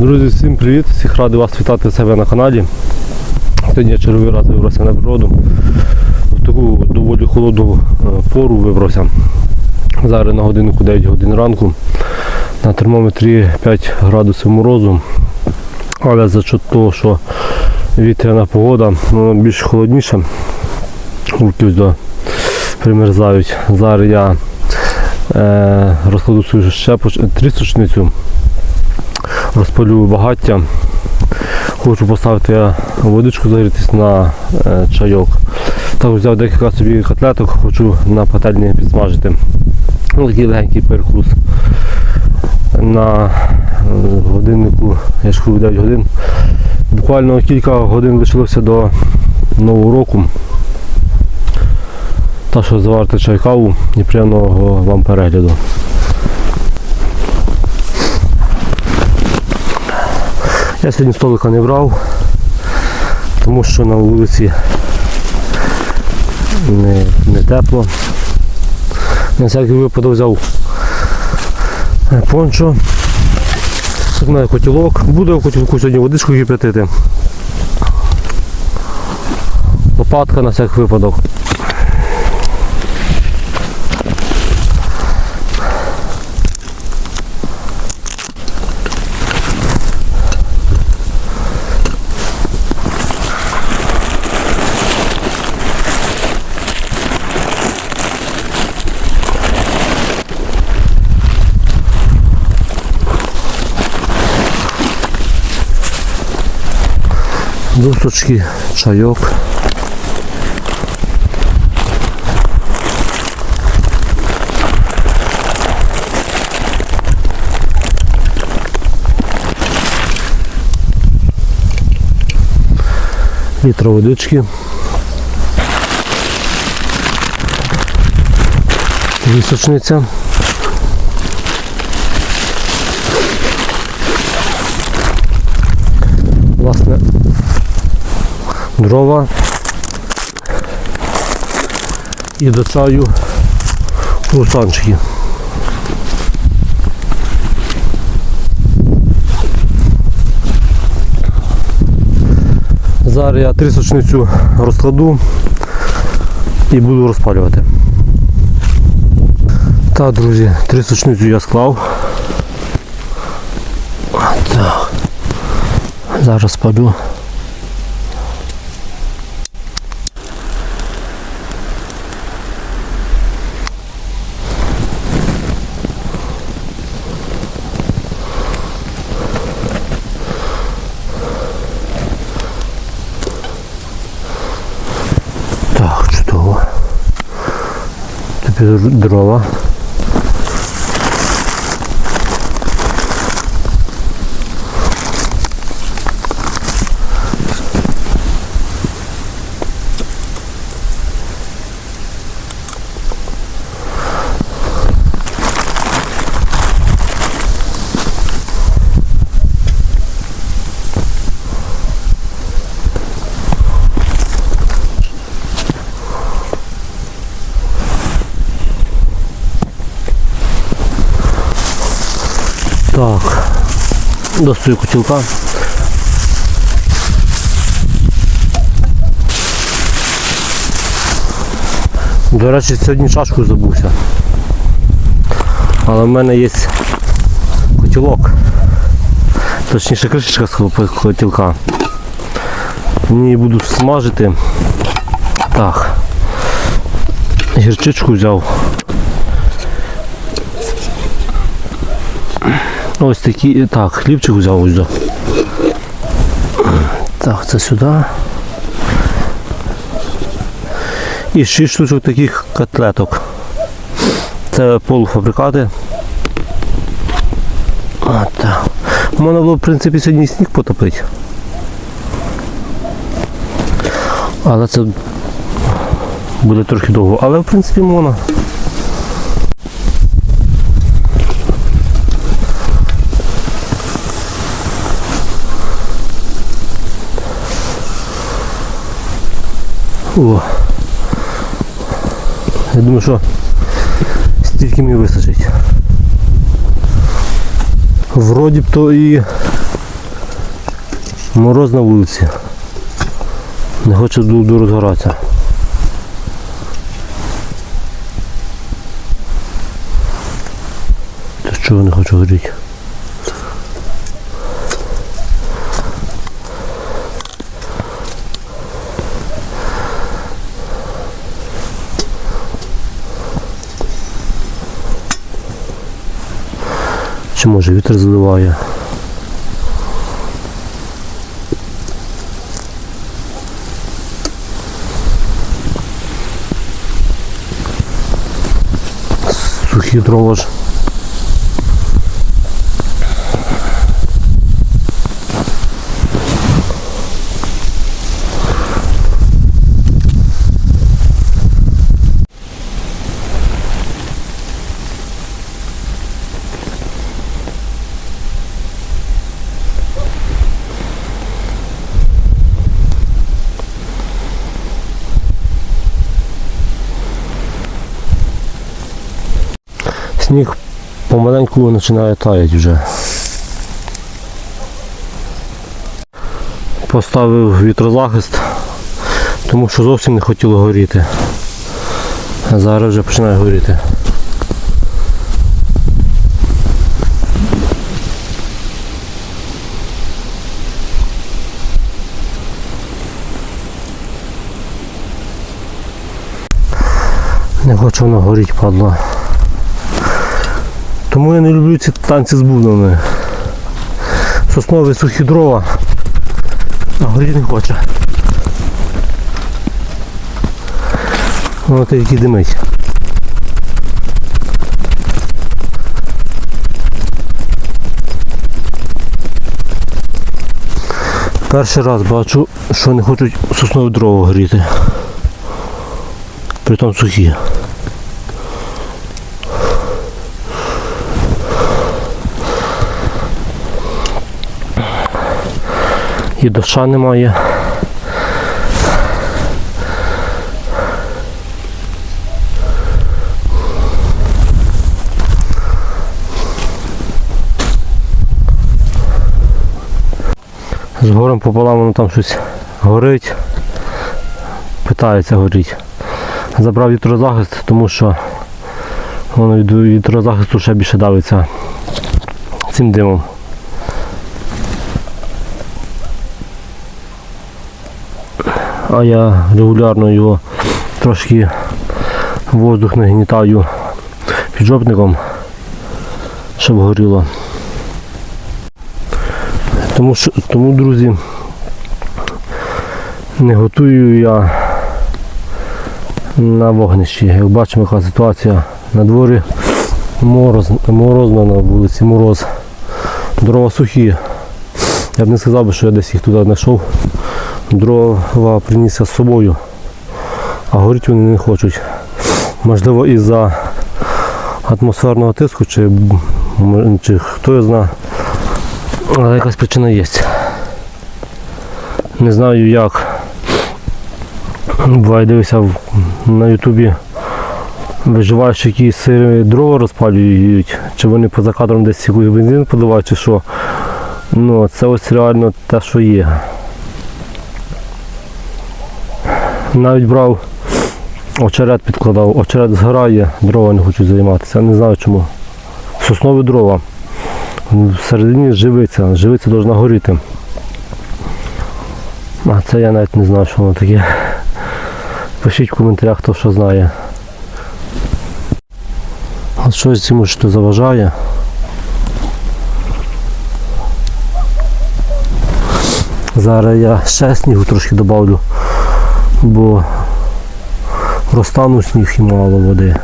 Друзі, всім привіт! Всіх радий вас вітати себе на каналі. Сьогодні я черговий раз вибрався на природу. В таку доволі холодну е, пору вибрався. Зараз на годинку 9 годин ранку. На термометрі 5 градусів морозу. Але за того, що вітряна погода, ну, більш холодніше. До примерзають. Зараз я е, розкладу свою щепоч... трісочницю розпалю багаття. Хочу поставити водичку загрітись на е, чайок. Так взяв декілька собі котлеток, хочу на пательні підсмажити. Ну, такий легенький перекус. На е, годиннику, я ж кажу, 9 годин. Буквально кілька годин лишилося до нового року. Так що заварте чай каву і приємного вам перегляду. Я сьогодні столика не брав, тому що на вулиці не, не тепло. На всякий випадок взяв пончо. Тут мене котілок. Буду в котілку сьогодні водичку кипятити. Лопатка на всякий випадок. Досочки, чайок. Літр водички. Вісочниця. Власне, дрова і до чаю круасанчики. Зараз я трісочницю розкладу і буду розпалювати. Так, друзі, трісочницю я склав. Так. Зараз спалю. Так, чудово. Тепер дрова. Так, достаю котілка. До речі, сьогодні чашку забувся. Але в мене є котілок. Точніше кришечка з котілка. Мені буду смажити. Так. Гірчичку взяв. Ось такі, так, хлібчик взяв ось. до. Так, це сюди. І 6 штучок таких котлеток. Це полуфабрикати. А, так. Можна було, в принципі, сьогодні сніг потопити. Але це буде трохи довго. Але в принципі можна. О. Я думаю, що стільки мені вистачить. Вроді б то і Мороз на вулиці. Не хоче дуду розгоратися. Та чого не хочу горіти? Чи може вітер заливає? Сухі дрова ж. Сніг помаленьку починає таять вже. Поставив вітрозахист, тому що зовсім не хотіло горіти. А зараз вже починає горіти. Не хочу воно горіть, падла. Тому я не люблю ці танці з бубнами. Соснові сухі дрова, а горіти не хоче. Воно тільки димить. Перший раз бачу, що не хочуть соснові дрова горіти. Притом сухі. І доща немає. З горем пополам воно там щось горить. Питається горіть. Забрав вітрозахист, тому що воно від вітрозахисту ще більше давиться цим димом. А я регулярно його трошки воздух нагнітаю піджопником, щоб горіло. Тому, що, тому друзі, не готую я на вогнищі. Як бачимо, яка ситуація на дворі мороз, морозно на вулиці, мороз. Дрова сухі. Я б не сказав, що я десь їх туди знайшов дрова приніс з собою, а горіти вони не хочуть. Можливо, із-за атмосферного тиску, чи, чи хто його знає, але якась причина є. Не знаю як. Буває дивився на ютубі виживаючи, які сири дрова розпалюють, чи вони поза кадром десь якийсь бензин подавають, чи що. Ну, це ось реально те, що є. Навіть брав очерет підкладав, очерет згорає, дрова не хочу займатися. Не знаю чому. Соснові дрова. Всередині живиця, живиця повинна горіти. А це я навіть не знаю, що воно таке. Пишіть в коментарях, хто що знає. От щось цьому що заважає. Зараз я ще снігу трошки додавлю бо розтанув сніг і мало води.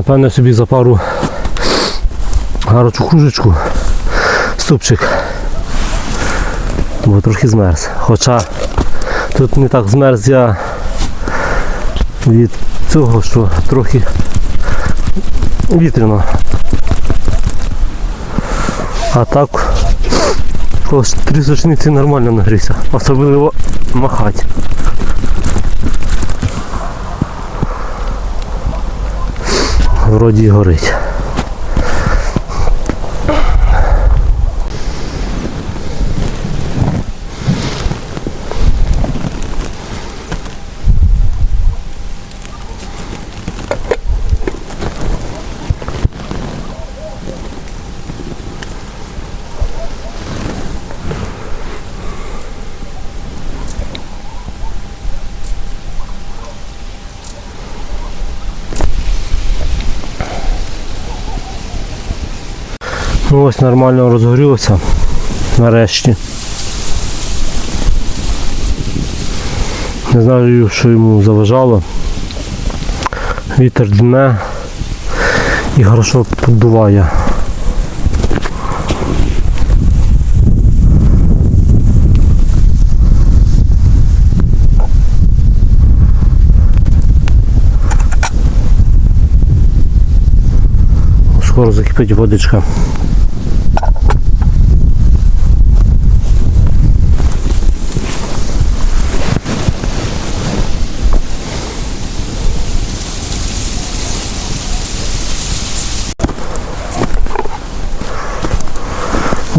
Напевно собі за пару гарячу кружечку, супчик. Бо трохи змерз. Хоча тут не так змерз я від цього, що трохи вітряно. А так сушниці нормально нагрівся. Особливо махати. Вроді й горить. Ну ось нормально розгорілося нарешті. Не знаю, що йому заважало. Вітер дне і хорошо подуває. Скоро закипить водичка.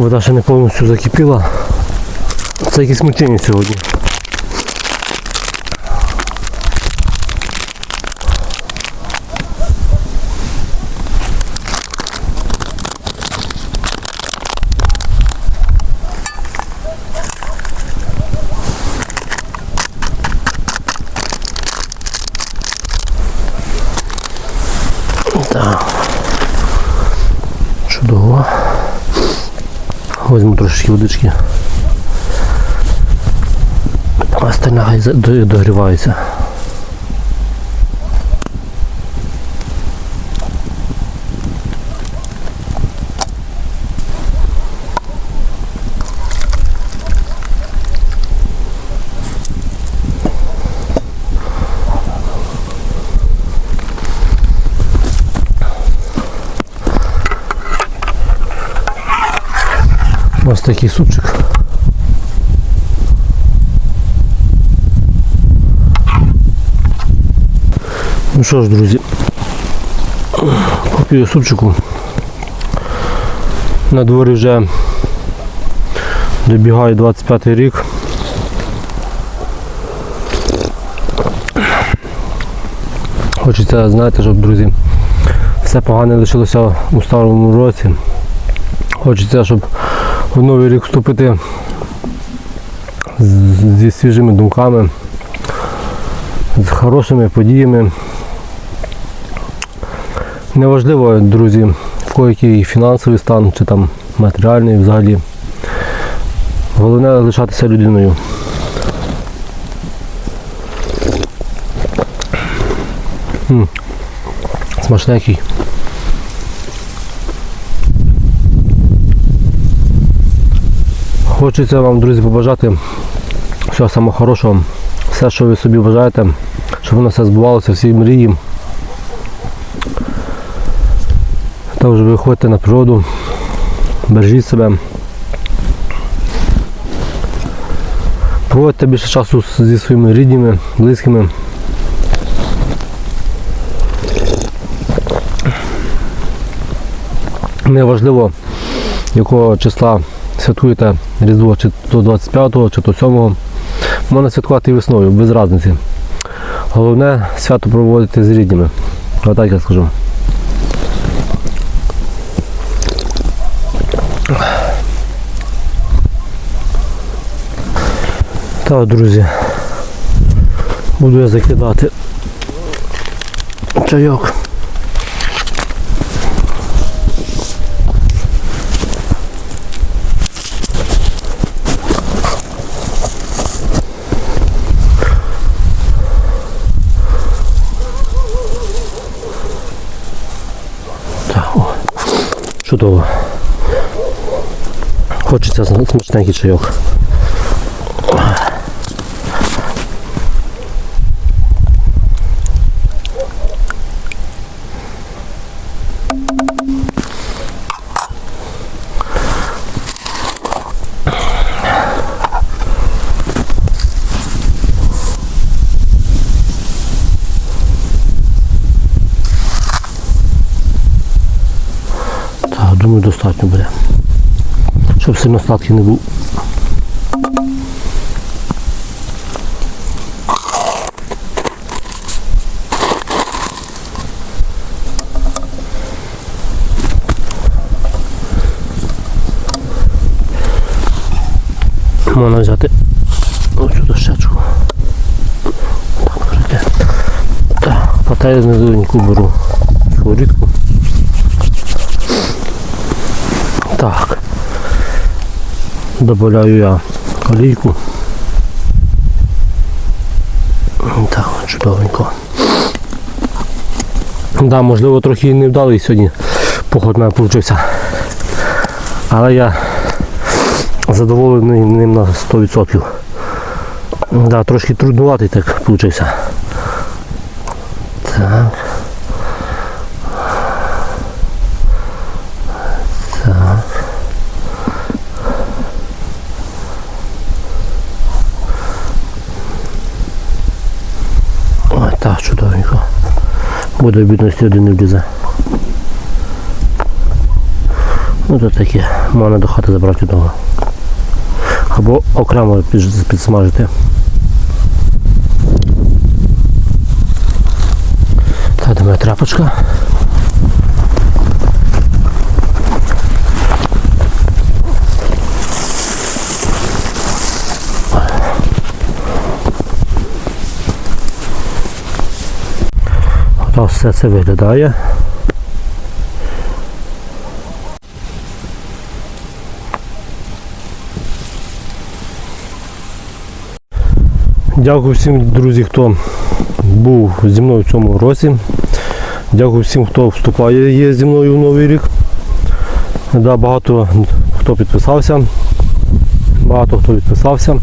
Вода ще не повністю закипіла. Це якісь мутіння сьогодні. Так. Чудово. Возьму трошечки водички. Остальна хай догрівається. Ось такий супчик. Ну що ж, друзі, попію супчику. На дворі вже добігає 25 рік. Хочеться, знаєте, щоб, друзі, все погане лишилося у старому році. Хочеться, щоб в новий рік вступити зі свіжими думками, з хорошими подіями. Неважливо, друзі, в який фінансовий стан чи там матеріальний взагалі. Головне лишатися людиною. М, Смачненький. Хочеться вам, друзі, побажати всього самого хорошого, все, що ви собі бажаєте, щоб воно все збувалося, всі мрії. Також виходьте на природу, бережіть себе. Проводьте більше часу зі своїми рідними, близькими. Неважливо, якого числа святкуєте Різдво, чи то 25-го, чи то 7-го. Можна святкувати і весною, без різниці. Головне свято проводити з рідними. Отак я скажу. Так, друзі. Буду я закидати чайок. Так, о. Що чудово. Хочеться смачненький чайок. Так, думаю, достатньо буде. Щоб сильно сладкий не був. Можна взяти оцю дощечку. Так, берете. Так, патаю знизу беру сковорідку. Так. Добавляю я олійку. Так, чудовенько. Да, можливо, трохи невдалий сьогодні поход мене получився. Але я задоволений ним на 100%. Да, трошки труднуватий так получився. Так. Ой, так, чудовенько. Буде обідності один не влізе. Ну то таке, можна до хати забрати вдома. Або окремо підсмажити. Так, де моя тряпочка. Ось все це виглядає. Дякую всім, друзі, хто був зі мною в цьому році. Дякую всім, хто вступає є зі мною в новий рік. Да, багато хто підписався. Багато хто відписався.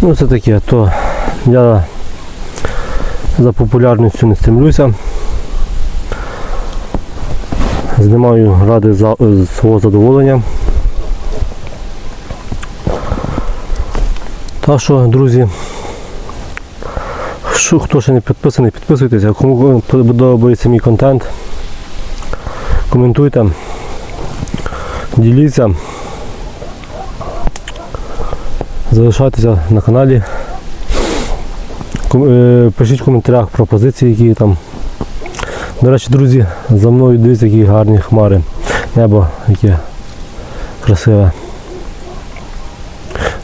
Ну це таке, то я за популярністю не стремлюся. Знімаю ради за, свого задоволення. Так що, друзі, що, хто ще не підписаний, підписуйтеся. Кому подобається мій контент, коментуйте, діліться, залишайтеся на каналі. Е, Пишіть в коментарях пропозиції, які там. До речі, друзі, за мною дивіться, які гарні хмари. Небо яке красиве.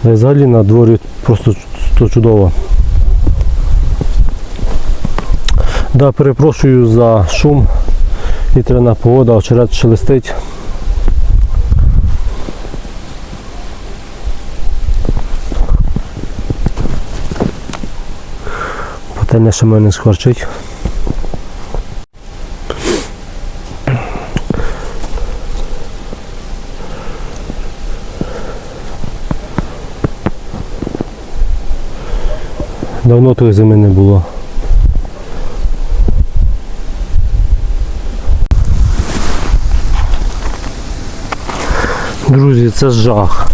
Взагалі на дворі просто то чудово. Да, перепрошую за шум. Вітряна погода, очерет шелестить. Пательня ще мене скорчить. Давно тої зими не було. Друзі, це жах.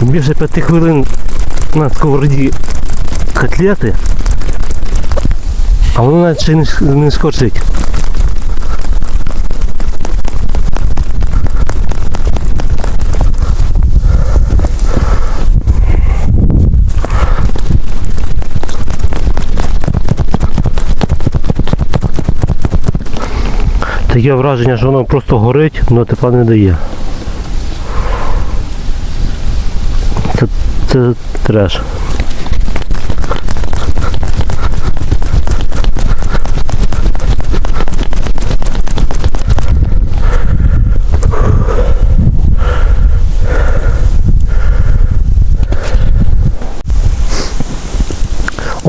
Більше п'яти хвилин на сковороді котлети, а воно навіть ще не, скочить. Таке враження, що воно просто горить, але тепла не дає. Це, це треш.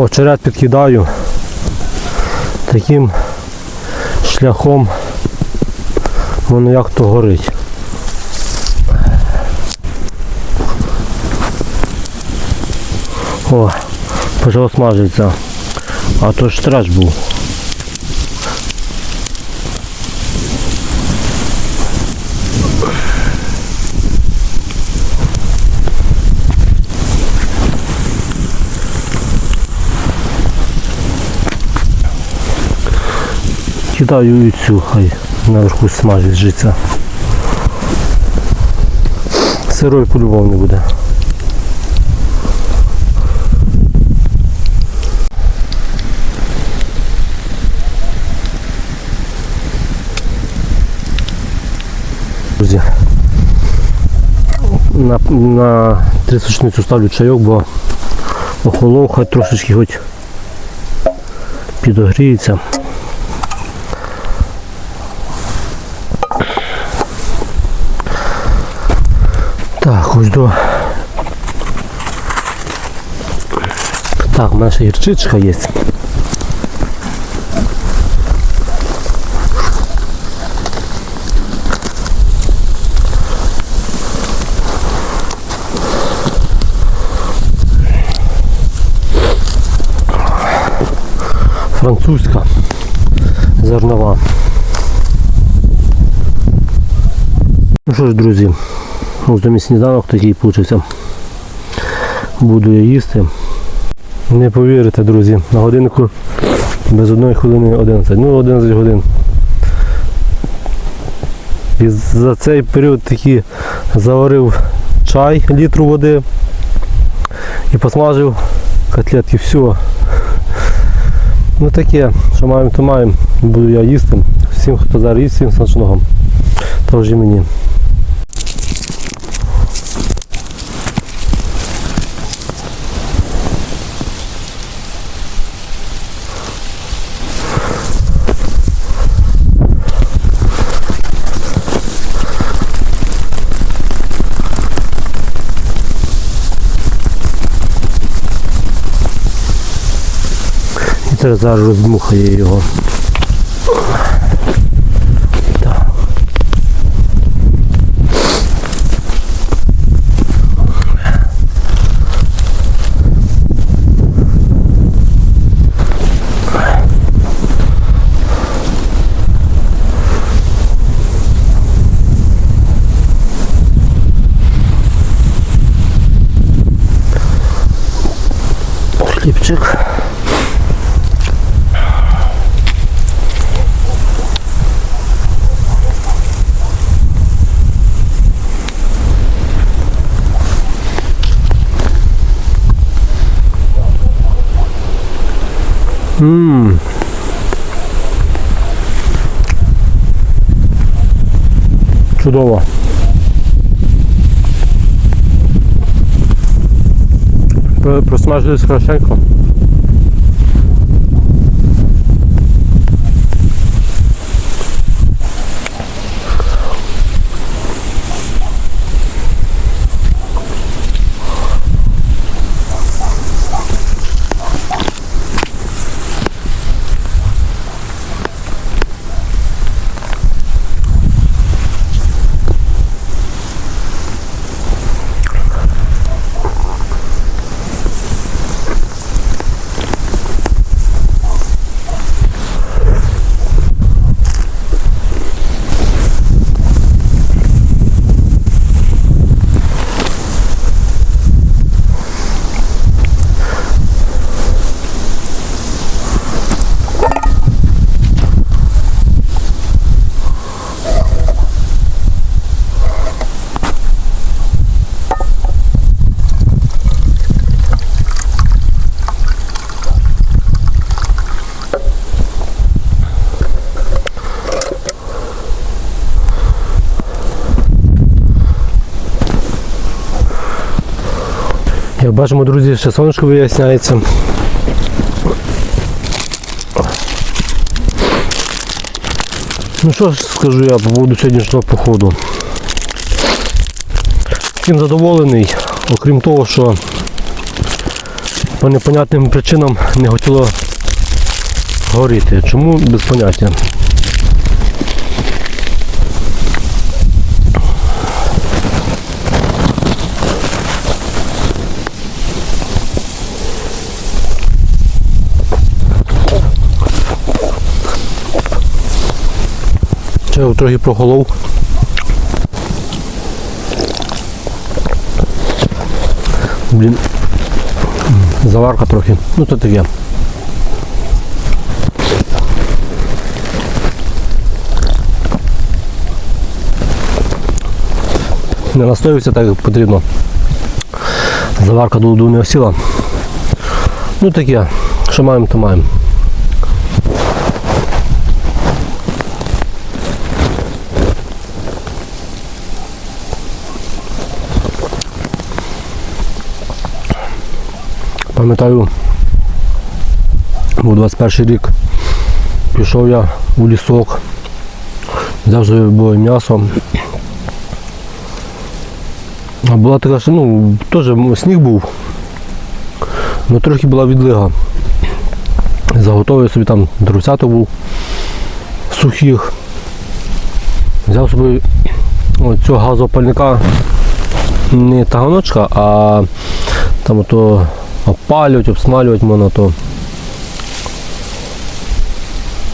Очерет підкидаю таким шляхом Воно як то горить. О, почало смажиться. А то ж треш був. Кидаю і цю, хай наверху смажить життя. Сирої по-любому не буде. Друзі, на, на трісочницю ставлю чайок, бо охолов, хай трошечки хоч підогріється. Так, ось. Так, ще гірчичка є. Французька зернова. Ну що ж, друзі, ось до мій сніданок такий получився. Буду я їсти. Не повірите, друзі, на годинку без одної хвилини 11. Ну, 11 годин. І за цей період таки заварив чай, літру води і посмажив котлетки. Все. Ну таке, що маємо, то маємо. Буду я їсти. Всім, хто зараз їсть, всім смачного. Тож і мені. Це зараз роздмухає його. Ммм. Чудово. Про- Просмажились хорошенько. Бачимо, друзі, ще сонечко виясняється. Ну що ж скажу я по поводу сьогоднішнього походу. Всім задоволений, окрім того, що по непонятним причинам не хотіло горіти. Чому без поняття? Я трохи прохолов. Блін. Заварка трохи. Ну то таке. Не настоюється так, як потрібно. Заварка до не осіла. Ну таке, що маємо, то маємо. Пам'ятаю, був 21 рік, пішов я у лісок, взяв собі було м'ясо. А була така, що ну, теж сніг був, але трохи була відлига. Заготовив собі там друцято був сухих. Взяв собі цього газопальника не таганочка, а там ото опалювати, обсмалювати можна.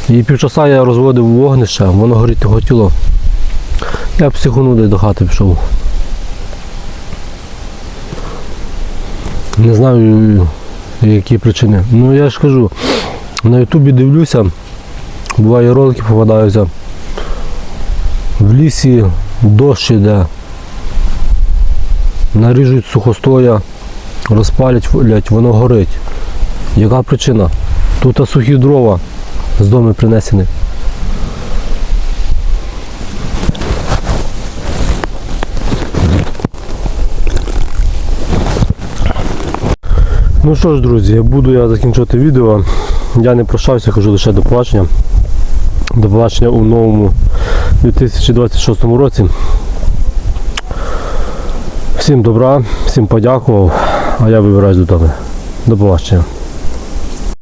І півчаса я розводив вогнище, воно горіти хотіло. Я психонув десь до хати пішов. Не знаю які причини. Ну я ж кажу, на ютубі дивлюся, буває ролики попадаються. В лісі дощ іде, наріжуть сухостоя, розпалять, блядь, воно горить. Яка причина? Тут сухі дрова з дому принесені. Ну що ж, друзі, буду я закінчувати відео. Я не прощався, кажу лише до побачення. До побачення у новому 2026 році. Всім добра, всім подякував, а я вибираюсь додому. До побачення.